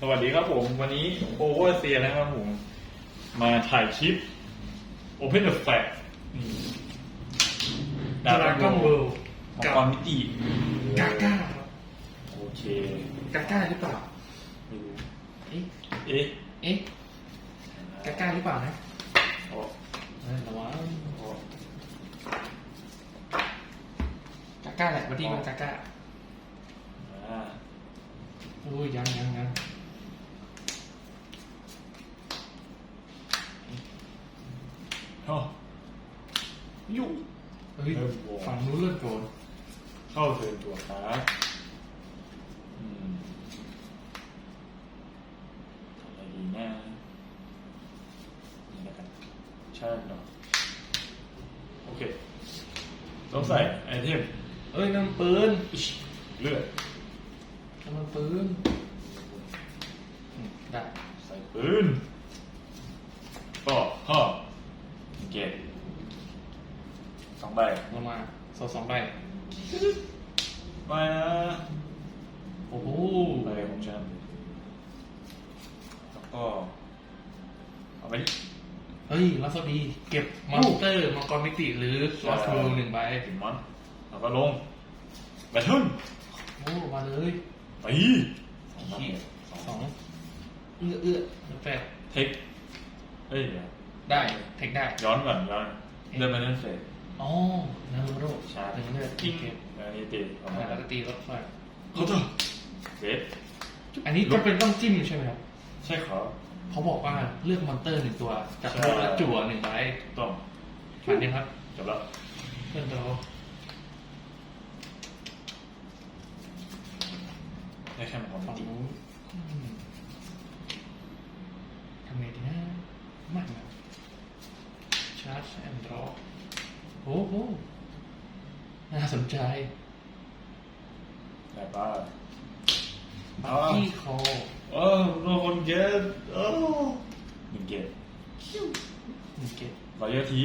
สวัสดีครับผม วันนี้โอเวอร์เซียนะครับผม มาถ่ายคลิป Open the Fact ดาราก้องเวิลด์มังกับกรมิติกาก้าครับโอเคกาก้าหรือเปล่า ไม่รู้เอ๊ะ เอ๊ะเอ๊ะกาก้าหรือเปล่านะโอ้เออระวังโอ้กาก้าแหละวันนี้มันกาก้าอ่า อุ้ยยังยังยังโอ้ยุ่เฮ้ยเริ่มโหวตฝั่งนู้นเลื่อนโกรธเข้าเทิร์นตัวครับอืมทำอะไรดีนะนี่แล้วกันใช่เนาะโอเคต้องใส่ไอเทมเอ้ยน้ำปืนเลือด ได้ใส่ปืนก็ห่อเกตสองใบลงมาโซสองใบมานะโอ้โหใบของฉันแล้วก็เอาไปดิเฮ้ยลัสดีเก็บมอนสเตอร์มังกรมิติหรือลอสเวิลหนึ่งใบถึงมอนแล้วก็ลงแบทเทิลโอ้มาเลยไปสองขี้สองสอง เอื้อเอื้อแปดเทคเฮ้ยเดี๋ยวได้เทคได้ ย้อนก่อนย้อนเดินมาเล่นเฟสอ๋อนารูโรชาร์จหนึ่งเลือดกิ้งเก็บแล้วนี่ตีออกอ่ามาแล้วก็ตีรถไฟเขาเถอะเวทอันนี้จำเป็นต้องจิ้มใช่ไหมครับใช่ครับเขาบอกว่าเลือกมอนเตอร์หนึ่งตัวจากใช่พวกและจั่วหนึ่งใบถูกต้องผ่านยังครับจบแล้วเพื่อนเราได้แค่มันของฝั่งจริงนู้นอืมทำไงดีนะ มากนะชาร์จแอนด์ดรอโอ้โห น่าสนใจแต่ว่าบักกี้คอโอ้โดนคนเกตโอ้หนึ่งเกตหนึ่งเก็บร้อยที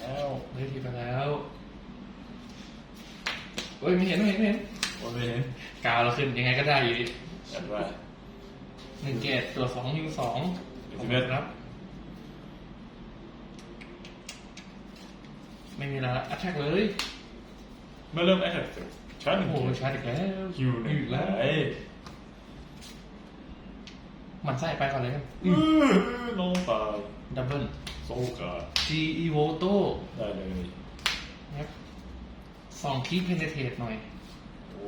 แล้วเฮ้ยทีไปแล้วเฮ้ยไม่เห็นไม่เห็นไม่เห็นโอ้ยกาวเราขึ้นยังไงก็ได้อยู่ดีจัดว่าหนึ่งเกตตัวสองยิงสองหนึ่งสิบเอ็ดครับ ไม่มีแล้วอัดแท็กเลยเมื่อเริ่มแอคทีฟชาร์จหนึ่งโอ้โหเกตชาร์จอีกแล้วคิวหนึ่งอีกแล้วไอ้มันไส้ไปก่อนเลยกันอื้อน้องตายดับเบิลโซกา G E V O T O ได้เลยนะครับสองคีเพนเทตหน่อย โอ้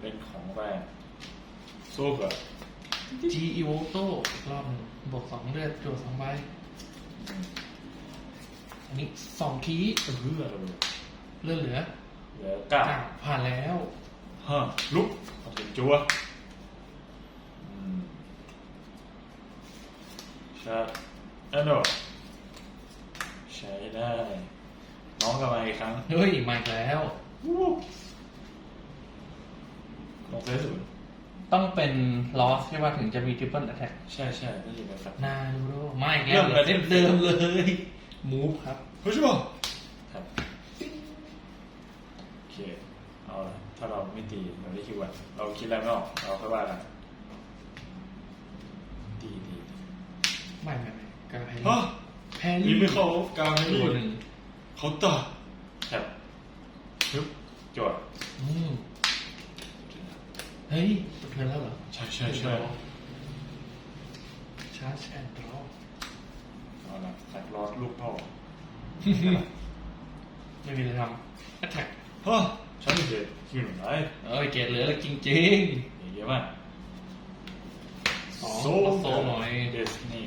เล่นของแรงโซกา G E V O T O อีกรอบหนึ่งบวกสองเลือดจวดสองใบ อันนี้สองคีเพื่อเลยเลือดเหลือเหลือเก้าอะผ่านแล้วฮะลุกเอาเป็นจัวอืมชาร์จแอนโดใช้ได้ น้องกลับมาอีกครั้งเฮ้ยมาอีกแล้วลงเฟซศูนย์ต้องเป็นลอสใช่ป่ะถึงจะมีทริปเปิลแอทแทกใช่ใช่ได้ยินไหมครับนาดูโรมาอีกแล้วเริ่มเลยเล่มเดิมเลย มูฟครับเฮ้ยใช่ป่ะครับโอเคเอาละถ้าเราไม่ตีเราได้คิดว่าเราคิดอะไรไม่ออกเราค่อยว่ากันดีดีไม่ไม่ไม่กาแพฮะแพยิรี่งไม่เข้ากลางนี่ตัวหนึ่งเขาต่อครับฮึบจวดอืมเฮ้ยเธอแล้วเหรอใช่ใช่ใช่ชาร์จแอนด์ดรอ เอาละแฟกรอดลูกพ่อไม่มีอะไรทำแอทแทกฮะฉันเด็ดคิวหนึ่งไรเอ้ยเกรดเหลือแล้วจริงเยอะมากๆสองเอาโซหน่อยเดสนี่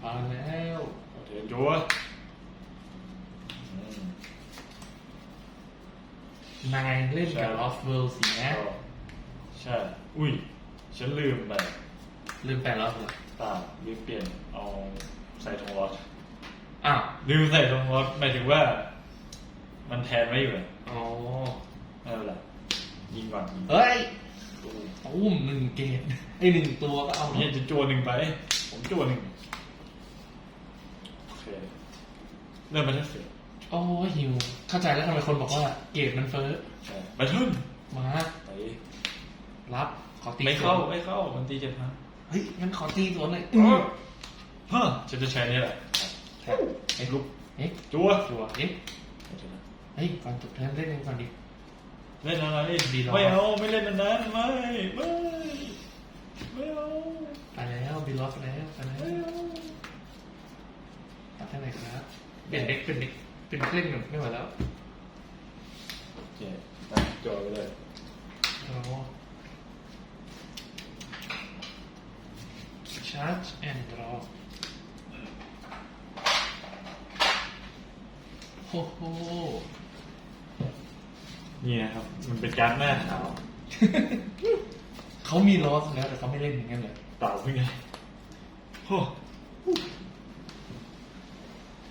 ผ่านแล้วโอเคจัวอืมนายเล่นกับใช่ลอสเวิลด์สินะก็ใช่ อุ้ย ฉันลืมไปลืมแปลแล้วเหรอ ตาลืมเปลี่ยนเอาใส่ทองรอด อ้าวลืมใส่ทองรอดหมายถึงว่า มันแทนไว้อยู่เลยอ๋อไม่เป็นไรยิงก่อนยิงเฮ้ยตู้อุ้มหนึ่งเกตไอหนึ่งตัวก็เอาเนี่ยจะจัวหนึ่งไป ผมจัวหนึ่งโอเคเริ่มมาที่เสร็จโอ้ยหิว เข้าใจแล้วทำไมคนบอกว่าเกตมันเฟ้อใช่บัตเทิลมาไปรับสขอตีไม่เข้า สวนไม่เข้า มันตีเจ็ดพันเฮ้ยงั้นขอตีสวนเลยเออฮะฉันจะใช้นี่แหละ แท็บเอ๊ะลุกเอ๊ะจัวจัวเอ๊ะเฮ้ยก่อนจบเทิร์นเล่นเองก่อนดิ เล่นอะไรดีหรอ ไม่เอาไม่เล่นอันนั้นไม่ไม่ไม่เอาไปแล้วบิลล็อกแล้วไปแล้วไม่เอาตัดให้ไหนครับเปลี่ยนเด็กเป็นเด็กเป็นเครื่องหนึ่งไม่ไหวแล้วโอเคตั้งจอไปเลยเราชาร์จแอนด์ดรอ โอ้โหนี่นะครับ มันเป็นการดหน้าขาวเขามีลอสแล้วแต่เขาไม่เล่นอย่างนั้นเลยเต่าเพิ่งไงโอ้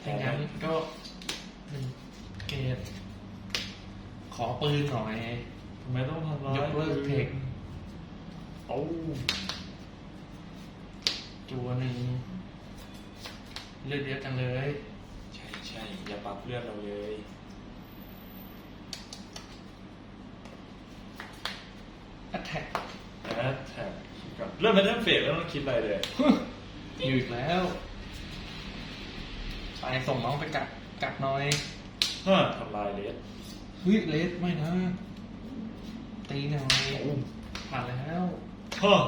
ถ้างั้นก็หนึ่งเกตขอปืนหน่อย ทำไมต้องทำร้ายยกเลิกเทคโอ้จัวหนึ่งเลือดเยอะจังเลยใช่ใช่ อย่าปรับเลือดเราเลยอัตแทกแอดแท็กกับเริ่มเป็นเริ่มเฟดแล้วต้องคิดอะไรเลยอยู่อีกแล้วไปส่งน้องไปกัดกัดหน่อยฮะทำลายเลสเฮ้ยเลสไม่นะตีหน่อยโอ้ผ่านแล้วฮะ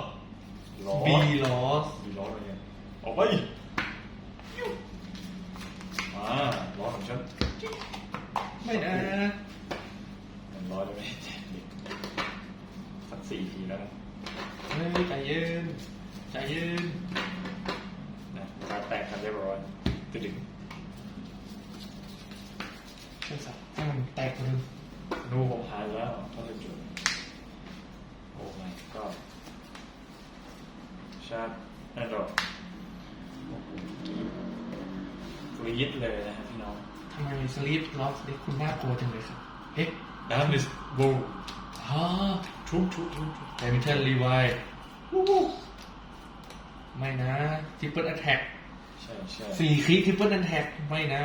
ร้อนบีลอสมีร้อนอะไรเงี้ยออกไปยิ้ว มาร้อนของฉันไม่นะมันร้อนเลยไหมสักสี่ทีแล้วนะเฮ้ยใจเย็นใจเย็นนะการแตกกันเรียบร้อยตึดึงเชื่อสัตว์ให้มันแตกไปเลยนูผมหายแล้วเท่าที่จุดโอ้ my god ชาร์จแอนดรอยโอ้โห กรี๊ดเลยนะครับพี่น้องทำไมสลีปลอสเด็กคุณน่ากลัวจังเลยครับ เอ๊ะดามิสบูอ๋อทุบทุบทุบทุบแบมิเทนรีไวไม่นะทริปเปิลแอตแทกใช่ใช่สี่คลิกทริปเปิลแอตแทกไม่นะ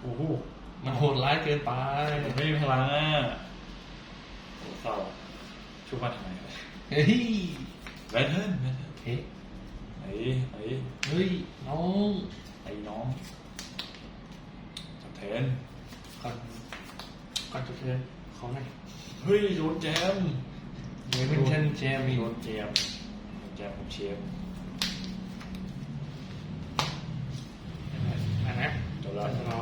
โอ้โหมันโหดร้ายเกินไปผมไม่มีพลังอะโอ้เศร้าชุบมาทำไมเฮ้ยแบทเทิลแบทเทิลเฮ้ยไอ้ไอ้เฮ้ย น้องไอ้น้องจับแทนก่อนก่อนจะเทิร์นขอหน่อยเฮ้ยโดนแจมเดวินเทนเจมีโดนแจมโดนแจมผมเชียร์อะนะจบแล้วจะรอ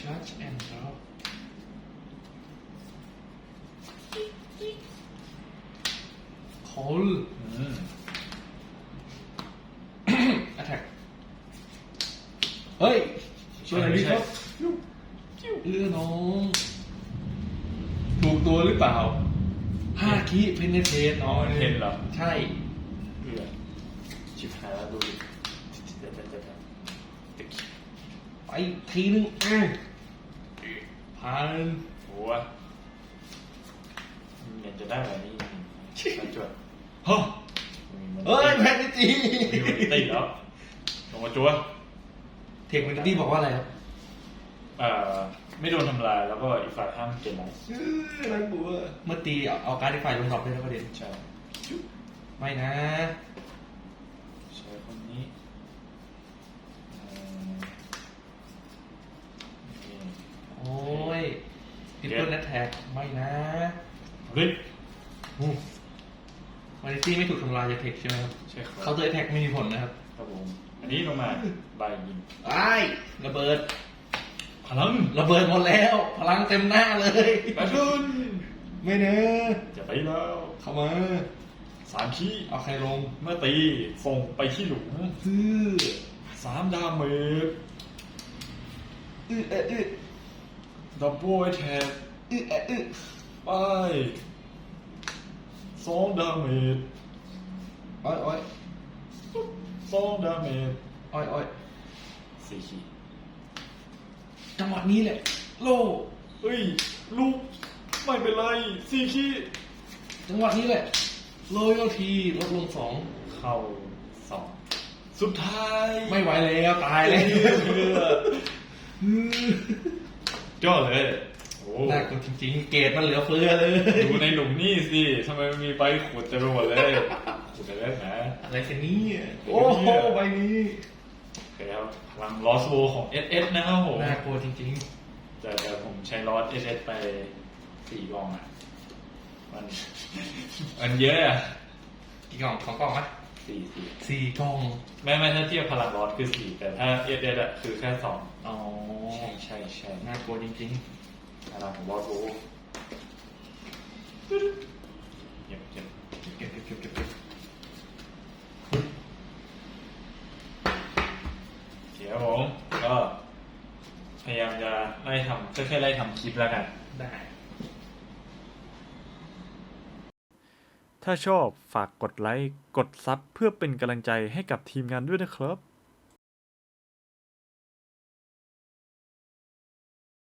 ชาร์จแอนด์รอคอล อืม อัตแทกเฮ้ย ช่วยหน่อยดิครับเอื้อน้องถูกตัวหรือเปล่าห้าคีเพนเนเทนน้องเห็นเหรอ ใช่เอือชิบหายแล้วดูดิเดี๋ยวเดี๋ยวเดี๋ยวเดี๋ยวติ๊กไปทีนึงอ้าวผ่านโอ้ยเงินจะได้แบบนี้มาจวดฮะเฮ้ยแพนจีมีวันตีแล้วลงมาจัวเทคเมนตี้บอกว่าอะไรครับ เอ่อไม่โดนทำลายแล้วก็อีกฝ่ายห้ามเกมไหนน่ากลัวเมื่อตีเอาเอาการ์ดที่ฝ่ายลงดรอปได้แล้วประเด็นใช่ไม่นะ ใช่คนนี้เอ่อนี่โอ้ยทิปเปิลแอทแทกไม่นะเฮ้ยมาริตี้ไม่ถูกทำลายจากเทคใช่ไหมครับใช่ครับเขาตัวแอทแทกไม่มีผลนะครับครับผมอันนี้ลงมาใบยิงไอ้ายระเบิด พลังระเบิดหมดแล้ว พลังเต็มหน้าเลยแบทเทิลไม่เนอะจะไปแล้วเข้ามาสามขี้เอาใครลงเมื่อตีส่งไปที่หลุมซื้อสามดาเมจอึเอะอึดับเบิลแทบอึเอะอึไปสองดาเมจอ้อยอ้อยสองดาเมจอ้อยอ้อยสี่ขี้ จังหวะนี้แหละ โลเฮ้ย ลูก ไม่เป็นไรสี่ขี้จังหวะนี้แหละโรยโทีลดลงสองเข้าสองสุดท้าย ไม่ไหวแล้วตายแล้วยอดเลยโอ้น่ากลัวจริงๆ เกรดมันเหลือเฟือเลยดูในหลุมนี่สิทำไมมันมีใบขุดเต็มไปหมดเลยขุดไปแล้วนะอะไรกันเนี่ยโอ้โหใบนี้ โอเคครับพลังลอสโวของ SS นะครับผมน่ากลัวจริงแต่แต่ผมใช้ลอส SS ไปสี่กล่องอะ มัน มันเยอะอะๆกี่กล่องของกล่องวะสี่สี่สี่กล่องไม่ไม่ถ้าเทียบพลังลอสคือสี่แต่ถ้า SS อะคือแค่สองอ๋อใช่ใช่ใช่น่ากลัวจริงพลังของลอสโวเก็บเก็บๆเก็บเก็บเก็บเก็บ ครับผมก็พยายามจะไล่ทำค่อยๆไล่ทำคลิปแล้วกัน ได้ ถ้าชอบฝากกดไลค์ กดซับเพื่อเป็นกำลังใจให้กับทีมงานด้วยนะครับ